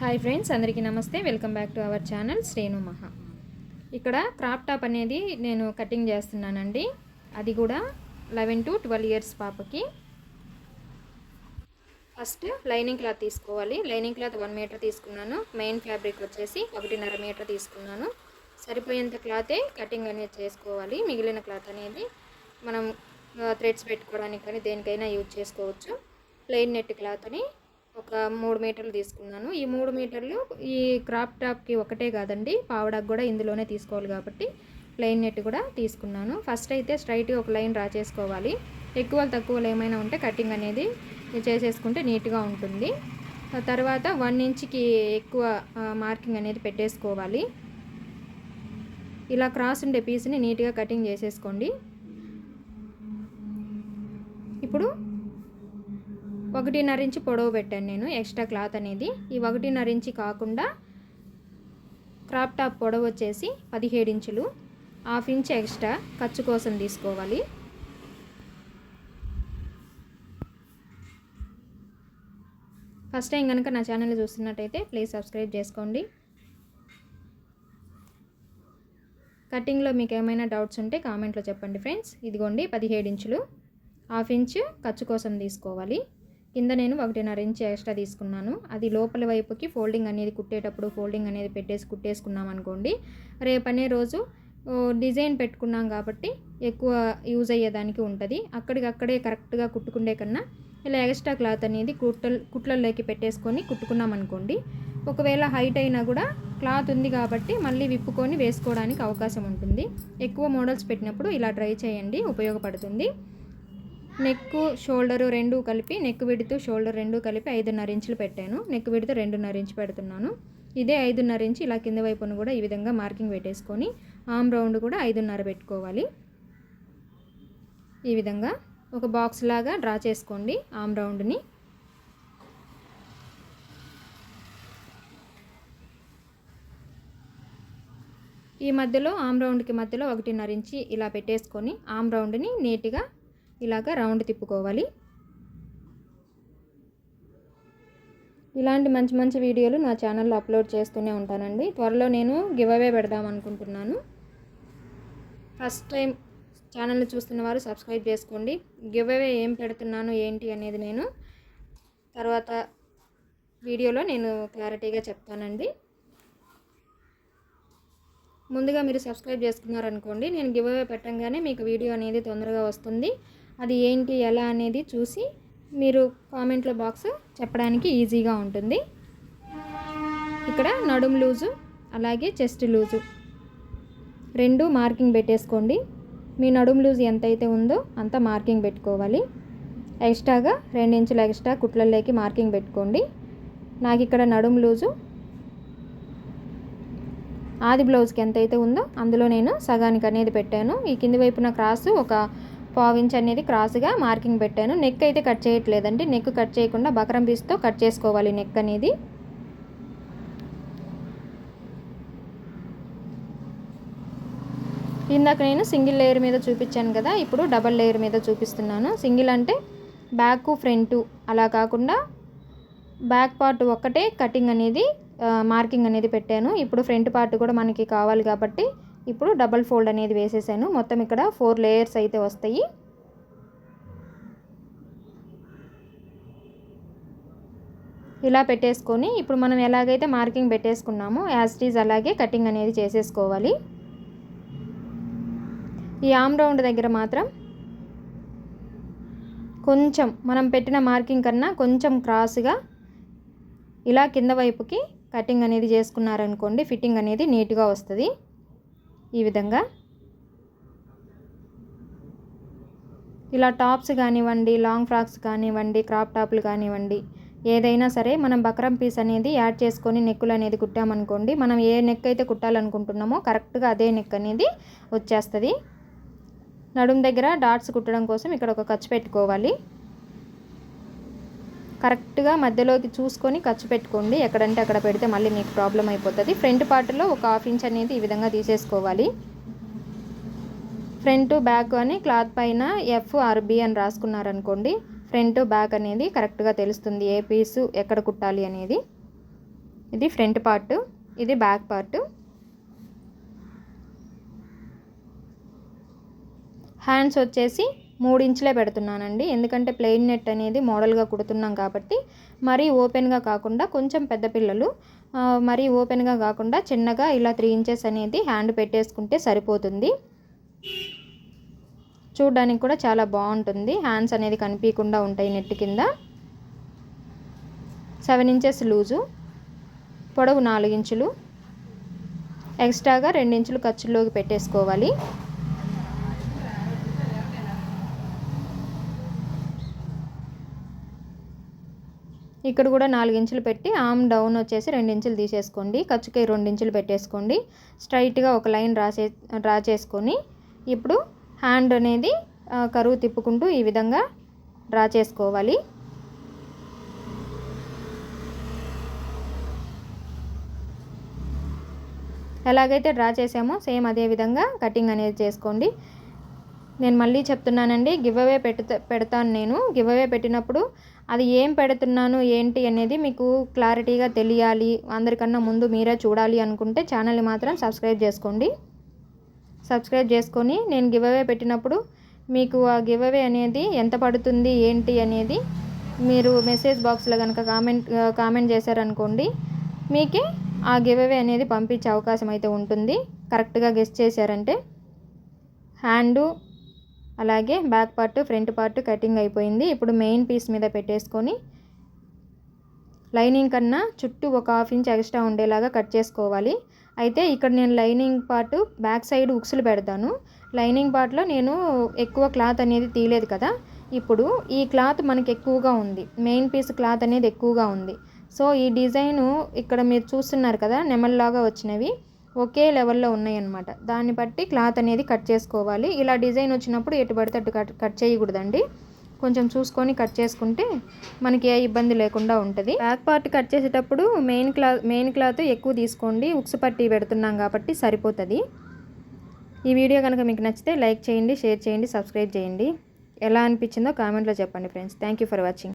Hi friends అందరికీ నమస్తే. Welcome back to our channel Shrenu Maha. ఇక్కడ క్రాప్ టాప్ అనేది నేను కటింగ్ చేస్తున్నానండి. అది కూడా లెవెన్ టు ట్వెల్వ్ ఇయర్స్ పాపకి. ఫస్ట్ లైనింగ్ క్లాత్ తీసుకోవాలి. లైనింగ్ క్లాత్ వన్ మీటర్ తీసుకున్నాను. మెయిన్ ఫ్యాబ్రిక్ వచ్చేసి ఒకటిన్నర మీటర్ తీసుకున్నాను. సరిపోయేంత క్లాతే కటింగ్ అనేది చేసుకోవాలి. మిగిలిన క్లాత్ అనేది మనం థ్రెడ్స్ పెట్టుకోవడానికి కానీ దేనికైనా యూజ్ చేసుకోవచ్చు. ప్లెయిన్ నెట్ క్లాత్ని ఒక మూడు మీటర్లు తీసుకున్నాను. ఈ మూడు మీటర్లు ఈ క్రాప్ టాప్కి ఒకటే కాదండి పావడాకు కూడా ఇందులోనే తీసుకోవాలి కాబట్టి ప్లెయిన్ నెట్ కూడా తీసుకున్నాను. ఫస్ట్ అయితే స్ట్రైట్గా ఒక లైన్ డ్రా చేసుకోవాలి. ఎక్కువ తక్కువలు ఏమైనా ఉంటే కటింగ్ అనేది చేసేసుకుంటే నీట్గా ఉంటుంది. తర్వాత వన్ ఇంచ్కి ఎక్కువ మార్కింగ్ అనేది పెట్టేసుకోవాలి. ఇలా క్రాస్ ఉండే పీస్ని నీట్గా కటింగ్ చేసేసుకోండి. ఇప్పుడు ఒకటిన్నర ఇంచు పొడవు పెట్టాను నేను ఎక్స్ట్రా క్లాత్ అనేది. ఈ ఒకటిన్నర ఇంచి కాకుండా క్రాప్ టాప్ పొడవు వచ్చేసి పదిహేడు ఇంచులు. హాఫ్ ఇంచ్ ఎక్స్ట్రా ఖర్చు కోసం తీసుకోవాలి. ఫస్ట్ టైం కనుక నా ఛానల్ చూస్తున్నట్టయితే ప్లీజ్ సబ్స్క్రైబ్ చేసుకోండి. కటింగ్లో మీకు ఏమైనా డౌట్స్ ఉంటే కామెంట్లో చెప్పండి ఫ్రెండ్స్. ఇదిగోండి పదిహేడు ఇంచులు. హాఫ్ ఇంచ్ ఖర్చు కోసం తీసుకోవాలి. కింద నేను ఒకటిన్నర ఇంచ్ ఎక్స్ట్రా తీసుకున్నాను. అది లోపల వైపుకి ఫోల్డింగ్ అనేది కుట్టేటప్పుడు ఫోల్డింగ్ అనేది పెట్టేసి కుట్టేసుకున్నాం అనుకోండి. రేపనే రోజు డిజైన్ పెట్టుకున్నాం కాబట్టి ఎక్కువ యూజ్ అయ్యేదానికి ఉంటుంది. అక్కడికక్కడే కరెక్ట్గా కుట్టుకుండే కన్నా ఇలా ఎక్స్ట్రా క్లాత్ అనేది కుట్ట కుట్లలోకి పెట్టేసుకొని కుట్టుకున్నాం అనుకోండి. ఒకవేళ హైట్ అయినా కూడా క్లాత్ ఉంది కాబట్టి మళ్ళీ విప్పుకొని వేసుకోవడానికి అవకాశం ఉంటుంది. ఎక్కువ మోడల్స్ పెట్టినప్పుడు ఇలా ట్రై చేయండి ఉపయోగపడుతుంది. నెక్ షోల్డరు రెండు కలిపి నెక్ విడుతూ షోల్డర్ రెండు కలిపి ఐదున్నర ఇంచులు పెట్టాను. నెక్ విడుతూ రెండున్నర ఇంచు పెడుతున్నాను. ఇదే ఐదున్నర ఇంచు ఇలా కింద వైపును కూడా ఈ విధంగా మార్కింగ్ పెట్టేసుకొని ఆమ్ రౌండ్ కూడా ఐదున్నర పెట్టుకోవాలి. ఈ విధంగా ఒక బాక్స్ లాగా డ్రా చేసుకోండి ఆమ్ రౌండ్ని. ఈ మధ్యలో ఆమ్ రౌండ్కి మధ్యలో ఒకటిన్నర ఇంచి ఇలా పెట్టేసుకొని ఆమ్ రౌండ్ని నీట్గా ఇలాగ రౌండ్ తిప్పుకోవాలి. ఇలాంటి మంచి మంచి వీడియోలు నా ఛానల్లో అప్లోడ్ చేస్తూనే ఉంటానండి. త్వరలో నేను గివ్ అవే పెడదాం అనుకుంటున్నాను. ఫస్ట్ టైం ఛానల్ని చూస్తున్న వారు సబ్స్క్రైబ్ చేసుకోండి. గివ్ అవే ఏం పెడుతున్నాను ఏంటి అనేది నేను తర్వాత వీడియోలో నేను క్లారిటీగా చెప్తానండి. ముందుగా మీరు సబ్స్క్రైబ్ చేసుకున్నారనుకోండి నేను గివ్ అవే పెట్టంగానే మీకు వీడియో అనేది తొందరగా వస్తుంది. అది ఏంటి ఎలా అనేది చూసి మీరు కామెంట్లో బాక్స్ చెప్పడానికి ఈజీగా ఉంటుంది. ఇక్కడ నడుము లూజు అలాగే చెస్ట్ లూజు. రెండు మార్కింగ్ పెట్టేసుకోండి. మీ నడుము లూజ్ ఎంతైతే ఉందో అంత మార్కింగ్ పెట్టుకోవాలి. ఎక్స్ట్రాగా రెండు ఇంచుల ఎక్స్ట్రా కుట్లలోకి మార్కింగ్ పెట్టుకోండి. నాకు ఇక్కడ నడుము లూజు ఆది బ్లౌజ్కి ఎంతైతే ఉందో అందులో నేను సగానికి అనేది పెట్టాను. ఈ కింది వైపున క్రాస్ ఒక పావు ఇంచ్ అనేది క్రాస్గా మార్కింగ్ పెట్టాను. నెక్ అయితే కట్ చేయట్లేదండి. నెక్ కట్ చేయకుండా బకరం పీస్తో కట్ చేసుకోవాలి నెక్ అనేది. ఇందాక నేను సింగిల్ లేయర్ మీద చూపించాను కదా ఇప్పుడు డబల్ లేయర్ మీద చూపిస్తున్నాను. సింగిల్ అంటే బ్యాక్ ఫ్రంట్ అలా కాకుండా బ్యాక్ పార్ట్ ఒక్కటే కటింగ్ అనేది మార్కింగ్ అనేది పెట్టాను. ఇప్పుడు ఫ్రంట్ పార్ట్ కూడా మనకి కావాలి కాబట్టి ఇప్పుడు డబల్ ఫోల్డ్ అనేది వేసేసాను. మొత్తం ఇక్కడ ఫోర్ లేయర్స్ అయితే వస్తాయి. ఇలా పెట్టేసుకొని ఇప్పుడు మనం ఎలాగైతే మార్కింగ్ పెట్టేసుకున్నామో యాజ్ టీజ్ అలాగే కటింగ్ అనేది చేసేసుకోవాలి. ఈ ఆమ్ రౌండ్ దగ్గర మాత్రం కొంచెం మనం పెట్టిన మార్కింగ్ కన్నా కొంచెం క్రాస్గా ఇలా కింద వైపుకి కటింగ్ అనేది చేసుకున్నారనుకోండి ఫిట్టింగ్ అనేది నీట్గా వస్తుంది. ఈ విధంగా ఇలా టాప్స్ కానివ్వండి లాంగ్ ఫ్రాక్స్ కానివ్వండి క్రాప్ టాప్లు కానివ్వండి ఏదైనా సరే మనం బక్రం పీస్ అనేది యాడ్ చేసుకొని నెక్కులు అనేది కుట్టామనుకోండి మనం ఏ నెక్ అయితే కుట్టాలనుకుంటున్నామో కరెక్ట్గా అదే నెక్ అనేది వచ్చేస్తుంది. నడుం దగ్గర డాట్స్ కుట్టడం కోసం ఇక్కడ ఒక ఖర్చు పెట్టుకోవాలి. కరెక్ట్గా మధ్యలోకి చూసుకొని ఖర్చు పెట్టుకోండి. ఎక్కడంటే అక్కడ పెడితే మళ్ళీ మీకు ప్రాబ్లం అయిపోతుంది. ఫ్రంట్ పార్ట్లో ఒక హాఫ్ ఇంచ్ అనేది ఈ విధంగా తీసేసుకోవాలి. ఫ్రంట్ బ్యాక్ అని క్లాత్ పైన ఎఫ్ ఆర్బి అని రాసుకున్నారనుకోండి ఫ్రంట్ బ్యాక్ అనేది కరెక్ట్గా తెలుస్తుంది. ఏ పీసు ఎక్కడ కుట్టాలి అనేది. ఇది ఫ్రంట్ పార్ట్ ఇది బ్యాక్ పార్ట్. హ్యాండ్స్ వచ్చేసి మూడు ఇంచులే పెడుతున్నానండి. ఎందుకంటే ప్లెయిన్ నెట్ అనేది మోడల్గా కుడుతున్నాం కాబట్టి మరీ ఓపెన్గా కాకుండా కొంచెం పెద్ద పిల్లలు మరీ ఓపెన్గా కాకుండా చిన్నగా ఇలా త్రీ ఇంచెస్ అనేది హ్యాండ్ పెట్టేసుకుంటే సరిపోతుంది. చూడడానికి కూడా చాలా బాగుంటుంది. హ్యాండ్స్ అనేది కనిపించకుండా ఉంటాయి నెట్ కింద. సెవెన్ ఇంచెస్ లూజు పొడవు నాలుగు ఇంచులు ఎక్స్ట్రాగా రెండు ఇంచులు ఖర్చుల్లోకి పెట్టేసుకోవాలి. ఇక్కడ కూడా నాలుగు ఇంచులు పెట్టి ఆమ్ డౌన్ వచ్చేసి రెండు ఇంచులు తీసేసుకోండి. ఖర్చుకి రెండు ఇంచులు పెట్టేసుకోండి. స్ట్రైట్గా ఒక లైన్ రాసే డ్రా చేసుకొని ఇప్పుడు హ్యాండ్ అనేది కరువు తిప్పుకుంటూ ఈ విధంగా డ్రా చేసుకోవాలి. ఎలాగైతే డ్రా చేసామో సేమ్ అదే విధంగా కటింగ్ అనేది చేసుకోండి. నేను మళ్ళీ చెప్తున్నానండి గివ్ అవే పెడతా పెడతాను నేను. గివ్ అవే పెట్టినప్పుడు అది ఏం పెడుతున్నాను ఏంటి అనేది మీకు క్లారిటీగా తెలియాలి. అందరికన్నా ముందు మీరే చూడాలి అనుకుంటే ఛానల్ని మాత్రం సబ్స్క్రైబ్ చేసుకోండి. సబ్స్క్రైబ్ చేసుకొని నేను గివ్ అవే పెట్టినప్పుడు మీకు ఆ గివ్ అవే అనేది ఎంత పడుతుంది ఏంటి అనేది మీరు మెసేజ్ బాక్స్లో కనుక కామెంట్ కామెంట్ చేశారనుకోండి మీకే ఆ గివ్ అవే అనేది పంపించే అవకాశం అయితే ఉంటుంది. కరెక్ట్గా గెస్ట్ చేశారంటే హ్యాండు అలాగే back part front part cutting అయిపోయింది. ఇప్పుడు మెయిన్ పీస్ మీద పెట్టేసుకొని లైనింగ్ కన్నా చుట్టూ ఒక హాఫ్ ఇంచ్ ఎక్స్ట్రా ఉండేలాగా కట్ చేసుకోవాలి. అయితే ఇక్కడ నేను లైనింగ్ పార్ట్ బ్యాక్ సైడ్ ఉక్సులు పెడతాను. లైనింగ్ పార్ట్లో నేను ఎక్కువ క్లాత్ అనేది తీయలేదు కదా. ఇప్పుడు ఈ క్లాత్ మనకి ఎక్కువగా ఉంది. మెయిన్ పీస్ క్లాత్ అనేది ఎక్కువగా ఉంది. సో ఈ డిజైను ఇక్కడ మీరు చూస్తున్నారు కదా నెమల్లాగా వచ్చినవి. ఒకే లెవెల్లో ఉన్నాయన్నమాట. దాన్ని బట్టి క్లాత్ అనేది కట్ చేసుకోవాలి. ఇలా డిజైన్ వచ్చినప్పుడు ఎటు పడితే అటు కట్ కట్ చేయకూడదండి. కొంచెం చూసుకొని కట్ చేసుకుంటే మనకి ఏ ఇబ్బంది లేకుండా ఉంటుంది. బ్యాక్ పార్ట్ కట్ చేసేటప్పుడు మెయిన్ క్లాత్ మెయిన్ క్లాత్ ఎక్కువ తీసుకోండి. ఉక్సు పట్టి పెడుతున్నాం కాబట్టి సరిపోతుంది. ఈ వీడియో కనుక మీకు నచ్చితే లైక్ చేయండి షేర్ చేయండి సబ్స్క్రైబ్ చేయండి. ఎలా అనిపించిందో కామెంట్లో చెప్పండి friends. Thank you for watching.